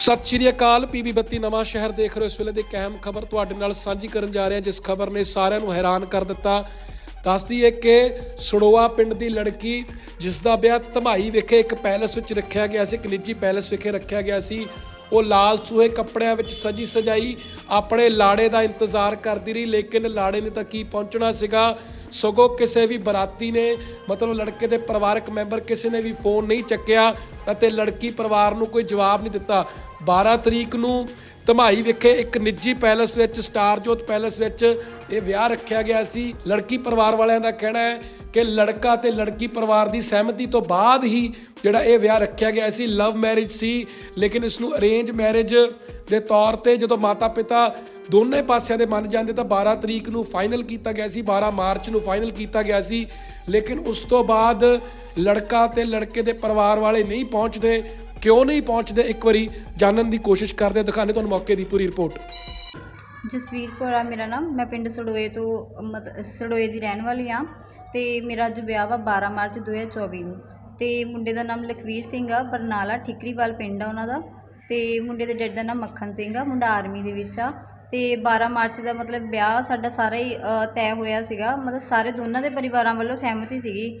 ਸਤਿ ਸ਼੍ਰੀ ਅਕਾਲ ਪੀਬੀ ਬੱਤੀ ਨਵਾਂ ਸ਼ਹਿਰ ਦੇਖ ਰਹੇ ਹੋ ਇਸ ਵੇਲੇ ਦੀ ਇੱਕ ਅਹਿਮ ਖਬਰ ਤੁਹਾਡੇ ਨਾਲ ਸਾਂਝੀ ਕਰਨ ਜਾ ਰਹੇ ਹਾਂ ਜਿਸ ਖਬਰ ਨੇ ਸਾਰਿਆਂ ਨੂੰ ਹੈਰਾਨ ਕਰ ਦਿੱਤਾ। ਦੱਸਦੀ ਹੈ ਕਿ ਸੜੋਆ ਪਿੰਡ ਦੀ ਲੜਕੀ, ਜਿਸ ਦਾ ਵਿਆਹ ਧਮਾਈ ਵਿਖੇ ਇੱਕ ਪੈਲਸ ਵਿੱਚ ਰੱਖਿਆ ਗਿਆ ਸੀ, ਇੱਕ ਨਿੱਜੀ ਪੈਲਸ ਵਿਖੇ ਰੱਖਿਆ ਗਿਆ ਸੀ, ਉਹ ਲਾਲ ਸੂਹੇ ਕੱਪੜਿਆਂ ਵਿੱਚ ਸਜੀ ਸਜਾਈ ਆਪਣੇ ਲਾੜੇ ਦਾ ਇੰਤਜ਼ਾਰ ਕਰਦੀ ਰਹੀ, ਲੇਕਿਨ ਲਾੜੇ ਨੇ ਤਾਂ ਕੀ ਪਹੁੰਚਣਾ ਸੀਗਾ? ਸਗੋਂ ਕਿਸੇ ਵੀ ਬਰਾਤੀ ਨੇ, ਮਤਲਬ ਲੜਕੇ ਦੇ ਪਰਿਵਾਰਕ ਮੈਂਬਰ ਕਿਸੇ ਨੇ ਵੀ ਫੋਨ ਨਹੀਂ ਚੱਕਿਆ ਅਤੇ ਲੜਕੀ ਪਰਿਵਾਰ ਨੂੰ ਕੋਈ ਜਵਾਬ ਨਹੀਂ ਦਿੱਤਾ। 12 ਤਰੀਕ ਨੂੰ ਧਮਾਈ ਵਿਖੇ ਇੱਕ ਨਿੱਜੀ ਪੈਲਸ ਵਿੱਚ ਸਟਾਰ ਜੋਤ ਪੈਲਸ ਵਿੱਚ ਇਹ ਵਿਆਹ ਰੱਖਿਆ ਗਿਆ ਸੀ। ਲੜਕੀ ਪਰਿਵਾਰ ਵਾਲਿਆਂ ਦਾ ਕਹਿਣਾ ਹੈ ਕਿ ਲੜਕਾ ਤੇ ਲੜਕੀ ਪਰਿਵਾਰ ਦੀ ਸਹਿਮਤੀ ਤੋਂ ਬਾਅਦ ਹੀ ਜਿਹੜਾ ਇਹ ਵਿਆਹ ਰੱਖਿਆ ਗਿਆ ਸੀ, ਲਵ ਮੈਰਿਜ ਸੀ। ਲੇਕਿਨ ਇਸ ਨੂੰ ਅਰੇਂਜ ਮੈਰਿਜ ਦੇ ਤੌਰ ਤੇ ਜਦੋਂ ਮਾਤਾ ਪਿਤਾ ਦੋਨੇ ਪਾਸਿਆਂ ਦੇ ਮੰਨ ਜਾਂਦੇ ਤਾਂ 12 ਤਰੀਕ ਨੂੰ ਫਾਈਨਲ ਕੀਤਾ ਗਿਆ ਸੀ 12 ਮਾਰਚ ਨੂੰ ਫਾਈਨਲ ਕੀਤਾ ਗਿਆ ਸੀ। ਲੇਕਿਨ ਉਸ ਤੋਂ ਬਾਅਦ ਲੜਕਾ ਤੇ ਲੜਕੇ ਦੇ ਪਰਿਵਾਰ ਵਾਲੇ ਨਹੀਂ ਪਹੁੰਚਦੇ। ਕਿਉਂ ਨਹੀਂ ਪਹੁੰਚਦੇ? ਇੱਕ ਵਾਰੀ ਜਾਣਨ ਦੀ ਕੋਸ਼ਿਸ਼ ਕਰਦੇ ਹਾਂ। ਦਿਖਾਣੇ ਤੁਹਾਨੂੰ ਮੌਕੇ ਦੀ ਪੂਰੀ ਰਿਪੋਰਟ। ਜਸਵੀਰ ਕੌਰ ਆ ਮੇਰਾ ਨਾਮ। ਮੈਂ ਪਿੰਡ ਸੜੋਏ ਤੋਂ ਮਤ ਸੜੋਏ ਦੀ ਰਹਿਣ ਵਾਲੀ ਆ ਤੇ ਮੇਰਾ ਅੱਜ ਵਿਆਹ ਵਾ 12 ਮਾਰਚ 2024 ਨੂੰ। ਤੇ ਮੁੰਡੇ ਦਾ ਨਾਮ ਲਖਵੀਰ ਸਿੰਘ ਆ ਬਰਨਾਲਾ ਠਿਕਰੀਵਾਲ ਪਿੰਡ ਆ ਉਹਨਾਂ ਦਾ। ਤੇ ਮੁੰਡੇ ਦੇ ਡੈਡ ਦਾ ਨਾਮ ਮੱਖਣ ਸਿੰਘ ਆ ਮੁੰਡਾ ਆਰਮੀ ਦੇ ਵਿੱਚ ਆ। ਤੇ 12 ਮਾਰਚ ਦਾ ਮਤਲਬ ਵਿਆਹ ਸਾਡਾ ਸਾਰਾ ਹੀ ਅ, ਤੈਅ ਹੋਇਆ ਸੀਗਾ। ਮਤਲਬ ਸਾਰੇ ਦੋਨਾਂ ਦੇ ਪਰਿਵਾਰਾਂ ਵੱਲੋਂ ਸਹਿਮਤੀ ਸੀਗੀ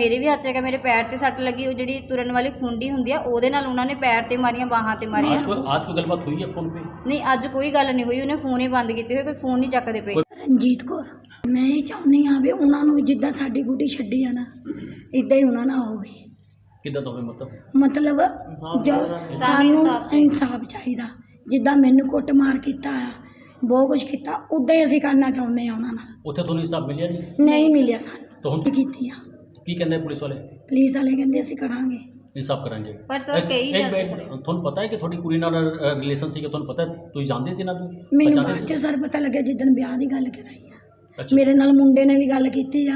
ਮੇਰੇ ਵੀ ਹੱਥ ਚੱਕਿਆ ਮੇਰੇ ਪੈਰ ਤੇ ਸੱਟ ਲੱਗੀ ਉਹ ਜਿਹੜੀ ਤੁਰਨ ਵਾਲੀ ਖੁੰਡੀ ਹੁੰਦੀ ਆ ਉਹਦੇ ਨਾਲ ਉਹਨਾਂ ਨੇ ਪੈਰ ਤੇ ਮਾਰੀਆਂ ਬਾਹਾਂ ਤੇ आज ਮਾਰੀਆਂ कोई आज कोई गलबात हुई है फोन पे ਨਹੀਂ ਅੱਜ ਕੋਈ ਗੱਲ ਨਹੀਂ ਹੋਈ ਉਹਨੇ ਫੋਨ ਹੀ ਬੰਦ ਕੀਤੇ ਹੋਏ ਕੋਈ ਫੋਨ ਨਹੀਂ ਚੱਕਦੇ ਪਏ ਰਣਜੀਤ ਕੌਰ ਮੈਂ ਇਹ ਚਾਹੁੰਦੀ ਹਾਂ ਵੀ ਉਹਨਾਂ ਨੂੰ ਵੀ ਜਿੱਦਾਂ ਸਾਡੀ ਗੁੱਡੀ ਛੱਡੀ ਆ ਨਾ ਇਦਾਂ ਹੀ ਉਹਨਾਂ ਨਾਲ ਹੋਵੇ ਕਿੱਦਾਂ ਦਾ ਹੋਵੇ ਮਤਲਬ ਮਤਲਬ ਜੋ ਸਾਨੂੰ ਇਨਸਾਫ ਚਾਹੀਦਾ ਜਿੱਦਾਂ ਮੈਨੂੰ ਕੁੱਟਮਾਰ ਕੀਤਾ ਆ ਬਹੁਤ ਕੁਝ ਕੀਤਾ ਉਦਾਂ ਹੀ ਅਸੀਂ ਕਰਨਾ ਚਾਹੁੰਦੇ ਆ ਉਹਨਾਂ ਨਾਲ ਉੱਥੇ ਤੁਹਾਨੂੰ ਹਿਸਾਬ ਮਿਲਿਆ ਨਹੀਂ ਨਹੀਂ ਮਿਲਿਆ ਸਾਨੂੰ ਤਾਂ ਹੁਣ ਕੀਤੀ ਆ ਕੀ ਕਹਿੰਦੇ ਪੁਲਿਸ ਵਾਲੇ? ਪੁਲਿਸ ਵਾਲੇ ਕਹਿੰਦੇ ਅਸੀਂ ਕਰਾਂਗੇ। ਇਨਸਾਫ ਕਰਾਂਗੇ। ਪਰ ਸਰ ਇੱਕ- ਕਈ ਇੱਕ ਜਾਂਦੇ ਮਿੰਟ, ਸਰ। ਤੁਹਾਨੂੰ ਪਤਾ ਹੈ ਕਿ ਤੁਹਾਡੀ ਕੁੜੀ ਨਾਲ ਰਿਲੇਸ਼ਨ ਸੀਗਾ ਤੁਹਾਨੂੰ ਪਤਾ ਹੈ? ਤੁਸੀਂ ਜਾਣਦੇ ਸੀ ਨਾ ਤੂੰ ਮੈਨੂੰ ਬਾਅਦ ਚ ਸੀ? ਸਰ ਪਤਾ ਲੱਗਿਆ ਜਿੱਦਣ ਵਿਆਹ ਦੀ ਗੱਲ ਕਰਾਈ ਆ। ਮੇਰੇ ਨਾਲ ਮੁੰਡੇ ਨੇ ਵੀ ਗੱਲ ਕੀਤੀ ਆ।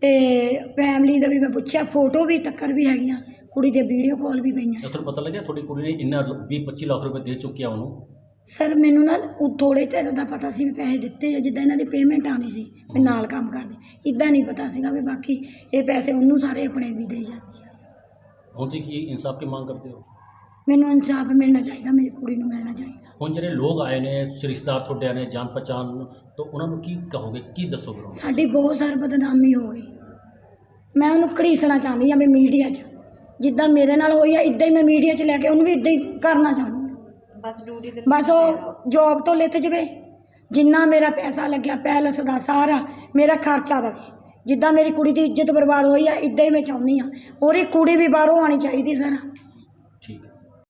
ਤੇ ਫੈਮਿਲੀ ਦਾ ਵੀ ਮੈਂ ਪੁੱਛਿਆ ਫੋਟੋ ਵੀ ਤੱਕਰ ਵੀ ਹੈਗੀਆਂ। ਕੁੜੀ ਦੇ ਵੀਡੀਓ ਕਾਲ ਵੀ ਪਈਆਂ। ਤੁਹਾਨੂੰ ਪਤਾ ਲੱਗਿਆ ਤੁਹਾਡੀ ਕੁੜੀ ਨੇ ਇੰਨਾ 20 25 ਲੱਖ ਰੁਪਏ ਦੇ ਚੁੱਕਿਆ ਉਹਨੂੰ? ਸਰ ਮੈਨੂੰ ਨਾ ਉਹ ਥੋੜੇ ਚਿਰ ਦਾ ਪਤਾ ਸੀ ਵੀ ਪੈਸੇ ਦਿੱਤੇ ਆ ਜਿੱਦਾਂ ਇਹਨਾਂ ਦੀ ਪੇਮੈਂਟ ਆਉਂਦੀ ਸੀ ਵੀ ਨਾਲ ਕੰਮ ਕਰਦੇ। ਇਦਾਂ ਨਹੀਂ ਪਤਾ ਸੀਗਾ ਵੀ ਬਾਕੀ ਇਹ ਪੈਸੇ ਉਹਨੂੰ ਸਾਰੇ ਆਪਣੇ ਵੀ ਦੇ ਜਾਂਦੀ ਆ। ਹੁਣ ਜੀ ਕੀ ਇਨਸਾਫ ਦੀ ਮੰਗ ਕਰਦੇ ਹੋ? ਮੈਨੂੰ ਇਨਸਾਫ ਮਿਲਣਾ ਚਾਹੀਦਾ ਮੇਰੀ ਕੁੜੀ ਨੂੰ ਮਿਲਣਾ ਚਾਹੀਦਾ। ਹੁਣ ਜਿਹੜੇ ਲੋਕ ਆਏ ਨੇ ਰਿਸ਼ਤੇਦਾਰ ਤੁਹਾਡੇ ਨੇ ਜਾਣ ਪਛਾਣ ਤਾਂ ਉਹਨਾਂ ਨੂੰ ਕੀ ਕਹੋਗੇ ਕੀ ਦੱਸੋਗੇ ਉਹਨਾਂ ਨੂੰ? ਸਾਡੀ ਬਹੁਤ ਸਾਰ ਬਦਨਾਮੀ ਹੋ ਗਈ। ਮੈਂ ਉਹਨੂੰ ਘੜੀਸਣਾ ਚਾਹੁੰਦੀ ਆ ਵੀ ਮੀਡੀਆ 'ਚ। ਜਿੱਦਾਂ ਮੇਰੇ ਨਾਲ ਹੋਈ ਆ ਇਦਾਂ ਹੀ ਮੈਂ ਮੀਡੀਆ 'ਚ ਲੈ ਕੇ ਉਹਨੂੰ ਵੀ ਇਦਾਂ ਹੀ ਕਰਨਾ ਚਾਹੁੰਦੀ ਬਸ ਡਿਊਟੀ ਤੇ ਬਸ ਉਹ ਜੋਬ ਤੋਂ ਲਿੱਥ ਜਵੇ। ਜਿੰਨਾ ਮੇਰਾ ਪੈਸਾ ਲੱਗਿਆ ਪੈਲਸ ਦਾ ਸਾਰਾ ਮੇਰਾ ਖਰਚਾ ਦੇਵੇ ਜਿੱਦਾਂ ਮੇਰੀ ਕੁੜੀ ਦੀ ਇੱਜ਼ਤ ਬਰਬਾਦ ਹੋਈ ਆ ਇਦਾਂ ਹੀ ਮੈਂ ਚਾਹੁੰਦੀ ਆ। ਉਹਦੀ ਕੁੜੀ ਵੀ ਬਾਹਰੋਂ ਆਣੀ ਚਾਹੀਦੀ ਸਰ।